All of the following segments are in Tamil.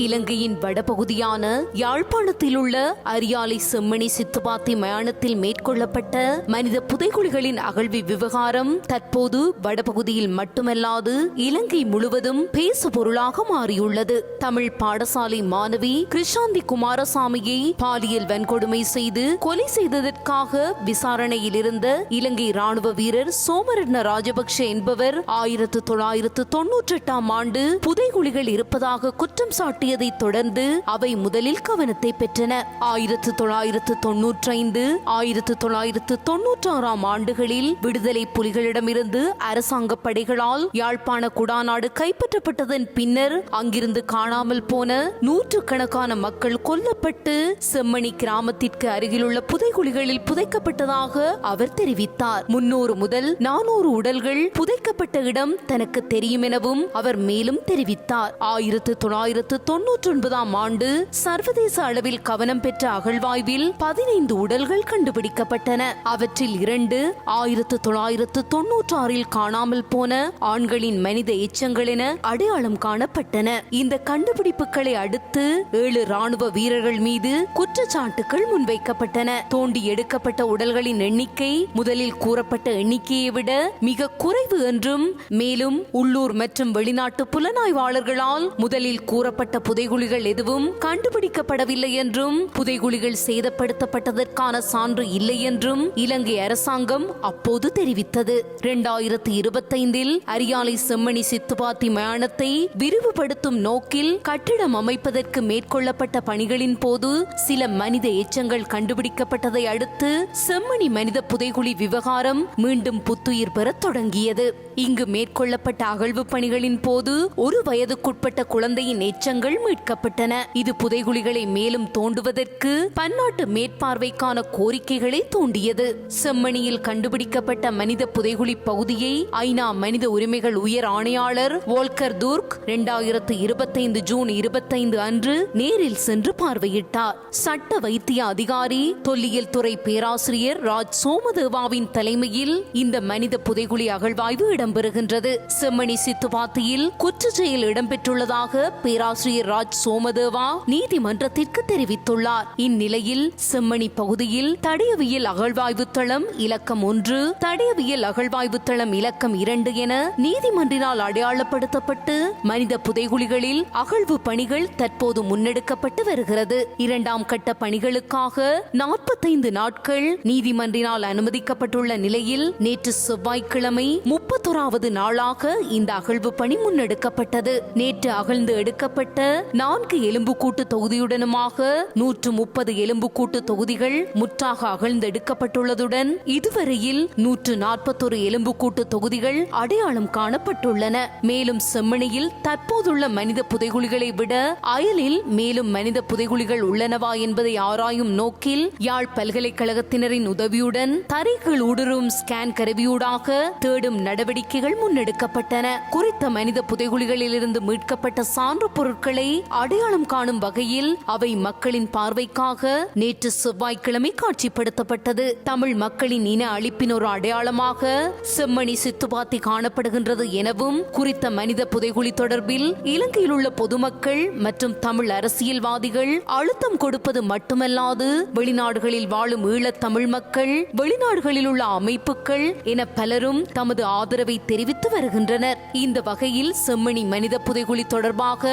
இலங்கையின் வடபகுதியான யாழ்ப்பாணத்தில் உள்ள அரியாலை செம்மணி சித்துபாத்தி மயானத்தில் மேற்கொள்ளப்பட்ட மனித புதைகுழிகளின் அகழ்வி விவகாரம் தற்போது வடபகுதியில் மட்டுமல்லாது இலங்கை முழுவதும் பேசு பொருளாக மாறியுள்ளது. தமிழ் பாடசாலை மாணவி கிருஷாந்தி குமாரசாமியை பாலியல் வன்கொடுமை செய்து கொலை செய்ததற்காக விசாரணையில் இருந்த இலங்கை ராணுவ வீரர் சோமரட்ன ராஜபக்ஷ என்பவர் ஆயிரத்து தொள்ளாயிரத்து தொன்னூற்றி எட்டாம் ஆண்டு புதைகுழிகள் இருப்பதாக குற்றம் மாறியதைத் தொடர்ந்து அவை முதலில் கவனத்தை பெற்றன. ஆயிரத்து தொள்ளாயிரத்து தொன்னூற்றைந்து ஆயிரத்து தொள்ளாயிரத்து தொன்னூற்றாறாம் ஆண்டுகளில் விடுதலை புலிகளிடமிருந்து அரசாங்க படைகளால் யாழ்ப்பாண குடாநாடு கைப்பற்றப்பட்டதன் பின்னர் அங்கிருந்து காணாமல் போன நூற்றுக்கணக்கான மக்கள் கொல்லப்பட்டு செம்மணி கிராமத்திற்கு அருகிலுள்ள புதைகுழிகளில் புதைக்கப்பட்டதாக அவர் தெரிவித்தார். முன்னூறு முதல் நானூறு உடல்கள் புதைக்கப்பட்ட இடம் தனக்கு தெரியும் எனவும் அவர் மேலும் தெரிவித்தார். ஆயிரத்து தொள்ளாயிரத்து தொன்னூற்றி ஒன்பதாம் ஆண்டு சர்வதேச அளவில் கவனம் பெற்ற அகழ்வாய்வில் பதினைந்து உடல்கள் கண்டுபிடிக்கப்பட்டன. அவற்றில் இரண்டு ஆயிரத்து தொள்ளாயிரத்து தொன்னூற்றாறில் காணாமல் போன ஆண்களின் மனித எச்சங்கள் என அடையாளம் காணப்பட்டன. இந்த கண்டுபிடிப்புகளை அடுத்து ஏழு ராணுவ வீரர்கள் மீது குற்றச்சாட்டுகள் முன்வைக்கப்பட்டன. தோண்டி எடுக்கப்பட்ட உடல்களின் எண்ணிக்கை முதலில் கூறப்பட்ட எண்ணிக்கையை விட மிக குறைவு என்றும் மேலும் உள்ளூர் மற்றும் வெளிநாட்டு புலனாய்வாளர்களால் முதலில் கூறப்பட்ட புதைகுழிகள் எதுவும் கண்டுபிடிக்கப்படவில்லை என்றும் புதைகுழிகள் சேதப்படுத்தப்பட்டதற்கான சான்று இல்லை என்றும் இலங்கை அரசாங்கம் அப்போது தெரிவித்தது. இரண்டாயிரத்தி இருபத்தைந்தில் அரியாலை செம்மணி சித்துபாத்தி மயானத்தை விரிவுபடுத்தும் நோக்கில் கட்டிடம் அமைப்பதற்கு மேற்கொள்ளப்பட்ட பணிகளின் போது சில மனித எச்சங்கள் கண்டுபிடிக்கப்பட்டதை அடுத்து செம்மணி மனித புதைகுழி விவகாரம் மீண்டும் புத்துயிர் பெறத் தொடங்கியது. இங்கு மேற்கொள்ளப்பட்ட அகழ்வு பணிகளின் போது ஒரு வயதுக்குட்பட்ட குழந்தையின் எச்சங்கள் மீட்கப்பட்டன. இது புதைகுழிகளை மேலும் தோண்டுவதற்கு பன்னாட்டு மேற்பார்வைக்கான கோரிக்கைகளை தூண்டியது. செம்மணியில் கண்டுபிடிக்கப்பட்ட மனித புதைகுழி பகுதியை ஐநா மனித உரிமைகள் உயர் ஆணையாளர் வோல்கர் துர்க் இரண்டாயிரத்து இருபத்தைந்து ஜூன் இருபத்தைந்து அன்று நேரில் சென்று பார்வையிட்டார். சட்ட வைத்திய அதிகாரி தொல்லியல் துறை பேராசிரியர் ராஜ் சோமதேவாவின் தலைமையில் இந்த மனித புதைகுழி அகழ்வாய்வு இடம்பெறுகின்றது. செம்மணி சித்துவாத்தியில் குற்றச் செயல் இடம்பெற்றுள்ளதாக பேராசிரியர் ராஜ் சோமதேவா நீதிமன்றத்திற்கு தெரிவித்துள்ளார். இந்நிலையில் செம்மணி பகுதியில் தடயவியல் அகழ்வாய்வு தளம் இலக்கம் ஒன்று தடயவியல் அகழ்வாய்வு தளம் இலக்கம் இரண்டு என நீதிமன்றினால் அடையாளப்படுத்தப்பட்டு மனித புதைகுழிகளில் அகழ்வு பணிகள் தற்போது முன்னெடுக்கப்பட்டு வருகிறது. இரண்டாம் கட்ட பணிகளுக்காக நாற்பத்தைந்து நாட்கள் நீதிமன்றினால் அனுமதிக்கப்பட்டுள்ள நிலையில் நேற்று செவ்வாய்க்கிழமை முப்பத்தோராவது நாளாக இந்த அகழ்வு பணி முன்னெடுக்கப்பட்டது. நேற்று அகழ்ந்து எடுக்கப்பட்ட நான்கு எலும்புக்கூட்டு தொகுதியுடனுமாக நூற்று முப்பது எலும்புக்கூட்டு தொகுதிகள் முற்றாக அகழ்ந்தெடுக்கப்பட்டுள்ளதுடன் இதுவரையில் நூற்று நாற்பத்தொரு எலும்புக்கூட்டு தொகுதிகள் அடையாளம் காணப்பட்டுள்ளன. மேலும் செம்மணியில் தற்போதுள்ள மனித புதைகுழிகளை விட அயலில் மேலும் மனித புதைகுழிகள் உள்ளனவா என்பதை ஆராயும் நோக்கில் யாழ் பல்கலைக்கழகத்தினரின் உதவியுடன் தரைகள் ஊடுருவும் ஸ்கேன் கருவியூடாக தேடும் நடவடிக்கைகள் முன்னெடுக்கப்பட்டன. குறித்த மனித புதைகுழிகளிலிருந்து மீட்கப்பட்ட சான்று பொருட்களை அடையாளம் காணும் வகையில் அவை மக்களின் பார்வைக்காக நேற்று செவ்வாய்க்கிழமை காட்சிப்படுத்தப்பட்டது. தமிழ் மக்களின் இன அழிப்பின் ஒரு அடையாளமாக செம்மணி சித்துபாத்தி காணப்படுகின்றது எனவும் குறித்த மனித புதைகுழி தொடர்பில் இலங்கையில் உள்ள பொதுமக்கள் மற்றும் தமிழ் அரசியல்வாதிகள் அழுத்தம் கொடுப்பது மட்டுமல்லாது வெளிநாடுகளில் வாழும் ஈழத் தமிழ் மக்கள் வெளிநாடுகளில் உள்ள அமைப்புகள் என பலரும் தமது ஆதரவை தெரிவித்து வருகின்றனர். இந்த வகையில் செம்மணி மனித புதைகுழி தொடர்பாக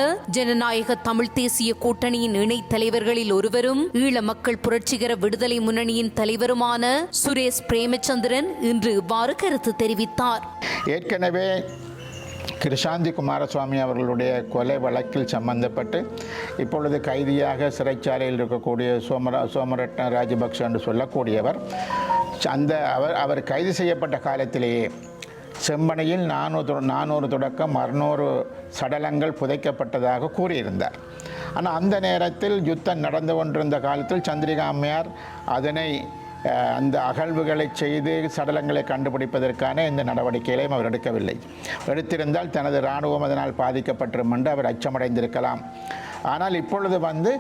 ஜனநாயக தமிழ் தேசிய கூட்டணியின் இணை தலைவர்களில் ஒருவரும் ஈழ மக்கள் புரட்சிகர விடுதலை முன்னணியின் தலைவருமான சுரேஷ் பிரேமச்சந்திரன் இன்று இவ்வாறு கருத்து தெரிவித்தார். ஏற்கனவே கிருஷாந்தி குமாரசுவாமி அவர்களுடைய கொலை வழக்கில் சம்பந்தப்பட்டு இப்பொழுது கைதியாக சிறைச்சாலையில் இருக்கக்கூடிய சோமரா சோமரட்ன ராஜபக்ஷ என்று சொல்லக்கூடியவர் அந்த அவர் அவர் கைது செய்யப்பட்ட காலத்திலேயே செம்மனையில் நானூறு நானூறு தொடக்கம் அறுநூறு சடலங்கள் புதைக்கப்பட்டதாக கூறியிருந்தார். ஆனால் அந்த நேரத்தில் யுத்தம் நடந்து கொண்டிருந்த காலத்தில் சந்திரிகா அம்மையார் அதனை அந்த அகழ்வுகளை செய்து சடலங்களை கண்டுபிடிப்பதற்கான இந்த நடவடிக்கைகளையும் அவர் எடுக்கவில்லை. எடுத்திருந்தால் தனது இராணுவம் அதனால் பாதிக்கப்பட்டிருமென்று அவர் அச்சமடைந்திருக்கலாம். ஆனால் இப்பொழுது வந்து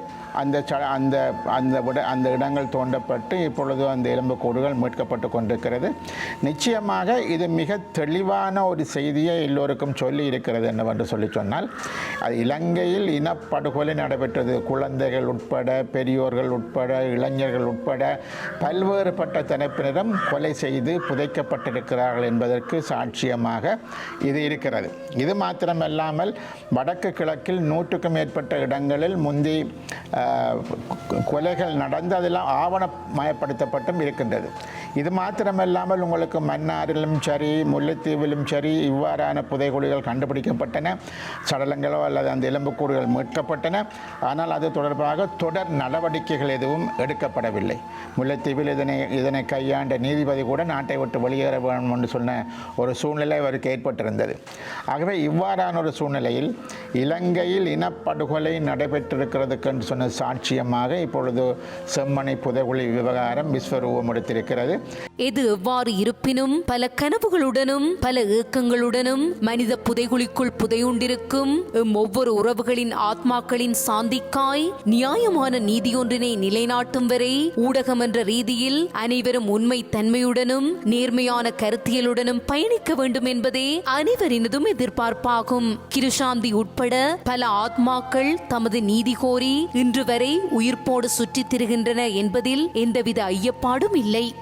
அந்த ச அந்த அந்த விட அந்த இடங்கள் தோண்டப்பட்டு இப்பொழுது அந்த எலும்புக்கூடுகள் மீட்கப்பட்டு கொண்டிருக்கிறது. நிச்சயமாக இது மிக தெளிவான ஒரு செய்தியை எல்லோருக்கும் சொல்லி இருக்கிறது என்னவென்று சொல்லி சொன்னால் அது இலங்கையில் இனப்படுகொலை நடைபெற்றது. குழந்தைகள் உட்பட பெரியோர்கள் உட்பட இளைஞர்கள் உட்பட பல்வேறுபட்ட தரப்பினரும் கொலை செய்து புதைக்கப்பட்டிருக்கிறார்கள் என்பதற்கு சாட்சியமாக இது இருக்கிறது. இது மாத்திரமல்லாமல் வடக்கு கிழக்கில் நூற்றுக்கும் மேற்பட்ட இடங்களில் முந்தி கொ- கொலைகள் நடந்து அதெல்லாம் ஆவணமயப்படுத்தப்பட்டும் இருக்கின்றது. இது மாத்திரமல்லாமல் உங்களுக்கு மன்னாரிலும் சரி முல்லைத்தீவிலும் சரி இவ்வாறான புதைகுழிகள் கண்டுபிடிக்கப்பட்டன சடலங்களோ அல்லது அந்த எலும்புக்கூடுகள் மீட்கப்பட்டன. ஆனால் அது தொடர்பாக தொடர் நடவடிக்கைகள் எதுவும் எடுக்கப்படவில்லை. முல்லைத்தீவில் இதனை இதனை கையாண்ட நீதிபதி கூட நாட்டை விட்டு வெளியேற வேண்டும் என்று சொன்ன ஒரு சூழ்நிலை அவருக்கு ஏற்பட்டிருந்தது. ஆகவே இவ்வாறான ஒரு சூழ்நிலையில் இலங்கையில் இனப்படுகொலை நடைபெற்றிருக்கிறதுக்கு என்று சொன்ன சாட்சியமாக இப்பொழுது செம்மனை புதைகுழி விவகாரம் விஸ்வரூபம் எடுத்திருக்கிறது. எது எவ்வாறு இருப்பினும் பல கனவுகளுடனும் பல ஏக்கங்களுடனும் மனித புதைகுழிக்குள் புதையுண்டிருக்கும் ஒவ்வொரு உறவுகளின் ஆத்மாக்களின் சாந்திக்காய் நியாயமான நீதியொன்றினை நிலைநாட்டும் வரை ஊடகம் என்ற ரீதியில் அனைவரும் உண்மை தன்மையுடனும் நேர்மையான கருத்தியலுடனும் பயணிக்க வேண்டும் என்பதே அனைவரினதும் எதிர்பார்ப்பாகும். கிருஷாந்தி உட்பட பல ஆத்மாக்கள் தமது நீதி கோரி இன்று வரை உயிர்ப்போடு சுற்றித் திரிகின்றன என்பதில் எந்தவித ஐயப்பாடும் இல்லை.